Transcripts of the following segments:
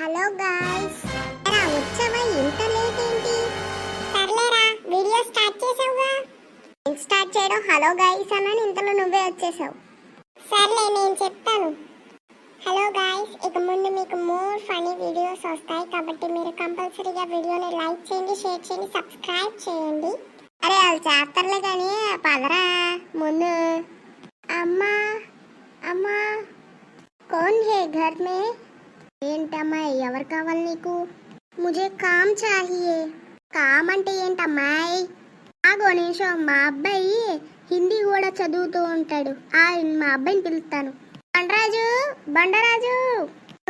Hello guys. రా వచ్చావా ఇంత లేట్ ఏంటి సర్లేరా వీడియో స్టార్ట్ చేసావుగా? నేను స్టార్ట్ చేయడం హలో గాయ్స్ అన్నాను ఇంతలో నువ్వే వచ్చేసావు. సర్లే నేను చెప్తాను. హలో గాయ్స్ ఇక ముందు మీకు మోర్ ఫనీ వీడియోస్ వస్తాయి కాబట్టి మీరు కంపల్సరీగా వీడియోని లైక్ చేయండి షేర్ చేయండి సబ్స్క్రైబ్ చేయండి. అరే వాళ్ళు చేస్తారులే కానీ పదరా ముందు. అమ్మా అమ్మా. కౌన్ హే ఘర్ మే? ఏంటమ్మాయి ఎవరు కావాలి నీకు? ముజే కామ్ చాహియే కామ్ అంటే ఏంటమ్మాయి ఆగో నిమిషం మా అబ్బాయి హిందీ కూడా చదువుతూ ఉంటాడు. ఆ మా అబ్బాయిని పిలుస్తాను. బండరాజు బండరాజు.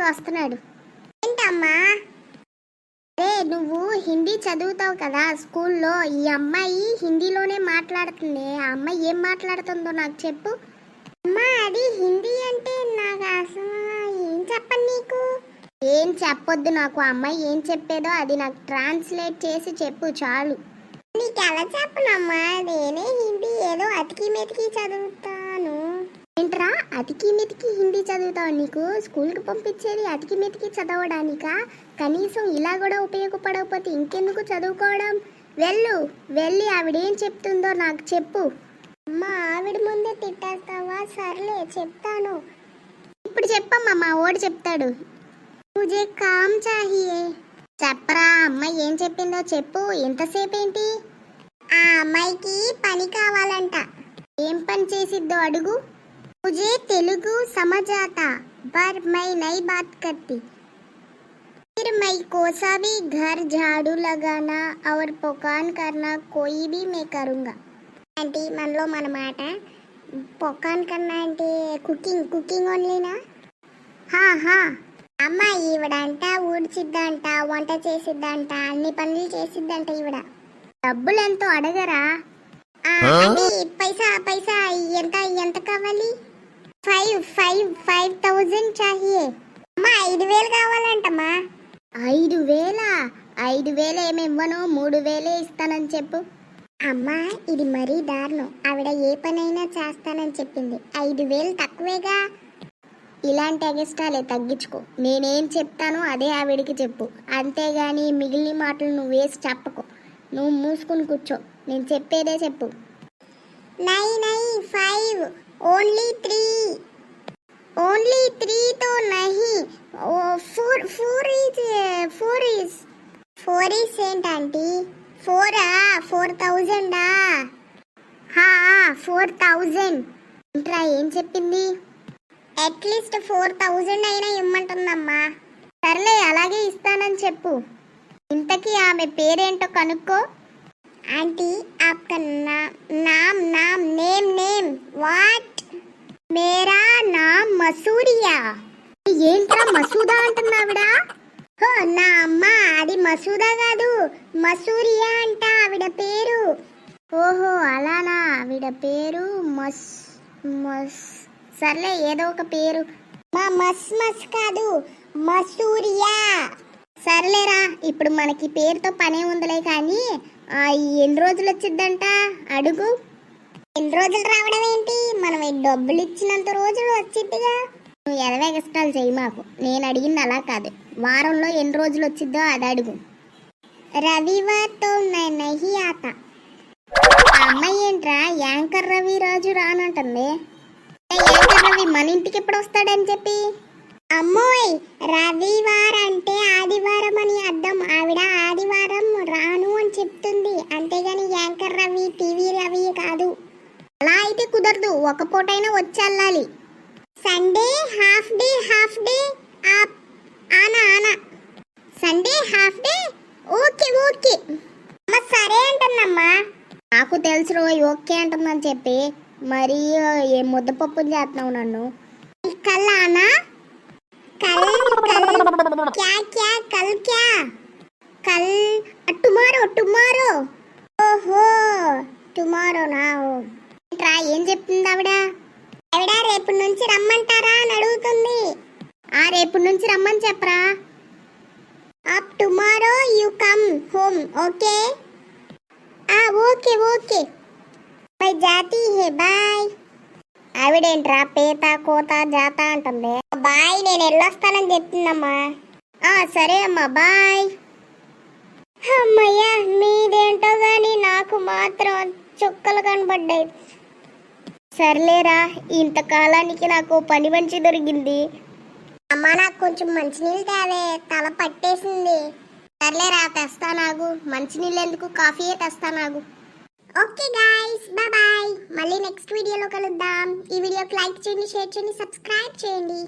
వస్తున్నాడు. ఏంటమ్మా? అరే నువ్వు హిందీ చదువుతావు కదా స్కూల్లో? ఈ అమ్మాయి హిందీలోనే మాట్లాడుతుంది. ఆ అమ్మాయి ఏం మాట్లాడుతుందో నాకు చెప్పు. అమ్మా అది హిందీ అంటే నాకు అసలు ఏం చెప్పను నీకు? ఏం చెప్పొద్దు నాకు అమ్మాయి ఏం చెప్పేదో అది నాకు ట్రాన్స్లేట్ చేసి చెప్పు చాలు. నీకు ఎలా చెప్పనమ్మా? నేనే హిందీ ఏదో అతికి మెతికి చదువుతాను. ఏంట్రా అతికి మెతికి హిందీ చదువుతావు నీకు? స్కూల్కి పంపించేది అతికి మెతికి చదవడానికా? కనీసం ఇలా కూడా ఉపయోగపడకపోతే ఇంకెందుకు చదువుకోవడం? వెళ్ళు వెళ్ళి ఆవిడేం చెప్తుందో నాకు చెప్పు. అమ్మా ఆవిడ ముందే తిట్టేస్తావా? సర్లే చెప్తాను. ఇప్పుడు చెప్పమ్మా మా ఓడి చెప్తాడు. ముజే కామ్ చాహియే చెప్పరా అమ్మ ఏం చెప్పిందో చెప్పు ఎంతసేపు ఏంటి ఆ అమ్మాయికి పని కావాలంట ఏం పని చేసిద్దో అడుగు ముజే తెలుగు సమజాత బర్ మై నై బాత్ కత్తి ఫిర్ మై कोसा भी घर झाड़ू लगाना పొకాన్ पोकान కోయిబి कोई भी అంటే మనలో మన మాట పొకాన్ కన్నా అంటే కుకింగ్ కుకింగ్ ఓన్లీనా హా హా అమ్మ ఈవిడంట ఊడ్చిద్దంట వంట చేసిద్దంట అన్ని పనులు చేసిద్దంట ఈవిడ. డబ్బులు ఎంతో అడగరా పైసా పైసా ఎంత ఎంత కావాలి? ఫైవ్ ఫైవ్ ఫైవ్ థౌజండ్ చాహియే. అమ్మా ఐదు వేలు కావాలంటమ్మా. ఐదు వేల? ఐదు వేలు ఏమి ఇవ్వను? మూడు వేలే ఇస్తానని చెప్పు. అమ్మా ఇది మరీ దారుణం. ఆవిడ ఏ పనైనా చేస్తానని చెప్పింది. ఐదు వేలు తక్కువేగా? ఇలాంటి అగిష్టాలే తగ్గించుకో. నేనేం చెప్తానో అదే ఆవిడికి చెప్పు. అంతేగాని మిగిలిన మాటలు నువ్వు వేసి చెప్పకు. నువ్వు మూసుకుని కూర్చో. నేను చెప్పేదే చెప్పు. నై నై ఫైవ్ ఓన్లీ త్రీ. ఓన్లీ త్రీతో నహి. Four four is four is. Four is ఏంటంటీ ఫోరా ఫోర్ థౌజండా? Four thousand. ఇంట్రా ఏం చెప్పింది? అట్లీస్ట్ ఫోర్ థౌజండ్ అయినా ఇమ్మంటుందమ్మా. సర్లే అలాగే ఇస్తానని చెప్పు. ఇంతకీ ఆమె పేరేంటో కనుక్కో. ఆంటీ ఆప్కా నా నామ్ నామ్ నేమ్ నేమ్. వాట్? మేరా నామ్ మసూరియా. ఏంట్రా మసూదా అంటున్నావిడా? హో నా అమ్మ అది మసూదా కాదు మసూరియా అంట ఆవిడ పేరు. ఓహో అలానా? ఆవిడ పేరు మస్ మస్ సర్లే ఏదో ఒక పేరు. మా మస్ మస్ కాదు మసూరియా. సర్లేరా ఇప్పుడు మనకి పేరుతో పనే ఉందిలే కానీ ఆ, ఎన్ని రోజులు వచ్చిద్దంట? అడుగు. ఎన్ని రోజులు రావడం ఏంటి? మనం డబ్బులు ఇచ్చినంత రోజులు వచ్చిద్దిగా. నువ్వు ఎదవేగస్టాలు చేయి మాకు. నేను అడిగింది అలా కాదు. వారంలో ఎన్ని రోజులు వచ్చిద్దో అది అడుగు. రవివార్తో నహి ఆత అమ్మాయి ఏంట్రా యాంకర్ రవి రాజు రానంటుంది. ఒక పూటైనా వచ్చి వెళ్ళాలి Sunday half day half day ఆనా ఆనా. Sunday half day okay okay. అమ్మ సరే అంటుందమ్మా. నాకు తెలుసు రోజు ఓకే అంటుందని చెప్పి. మరి ఏ ముద్దపప్పు చేస్తున్నావు నన్ను? కల్లానా కల్ కల్ క్యా క్యా కల్ క్యా. కల్ టుమారో టుమారో. ఓహో టుమారో నా ఏంట్రా ఏం చెప్తుంది ఆవిడ? ఆవిడ రేపు నుంచి రమ్మంటారా అని అడుగుతుంది. ఆ రేపు నుంచి రమ్మని చెప్పరా. Up tomorrow you come home okay ఆ ఓకే ఓకే బై జాతి హే బాయ్ ఆవిడేంట్రా పేత కోత జాత అంటుంది. బాయ్ నేను వెళ్ళొస్తానని చెప్తుందమ్మా. ఆ, సరే అమ్మా బాయ్. అమ్మయ్యా మీదేంటో గాని నాకు మాత్రం చుక్కలు కనబడ్డాయి. సర్లేరా ఇంతకాలానికి నాకు పని మంచి దొరికింది. అమ్మ నాకు కొంచెం మంచినీళ్ళు తేవే తల పట్టేసింది. సర్లేరా తెస్తానాగు మంచినీళ్ళు ఎందుకు? కాఫీయే తెస్తానాగు ఓకే గాయ్స్ బాయ్. మళ్ళీ నెక్స్ట్ వీడియోలో కలుద్దాం. ఈ వీడియోకి లైక్ చేయండి షేర్ చేయండి సబ్స్క్రైబ్ చేయండి.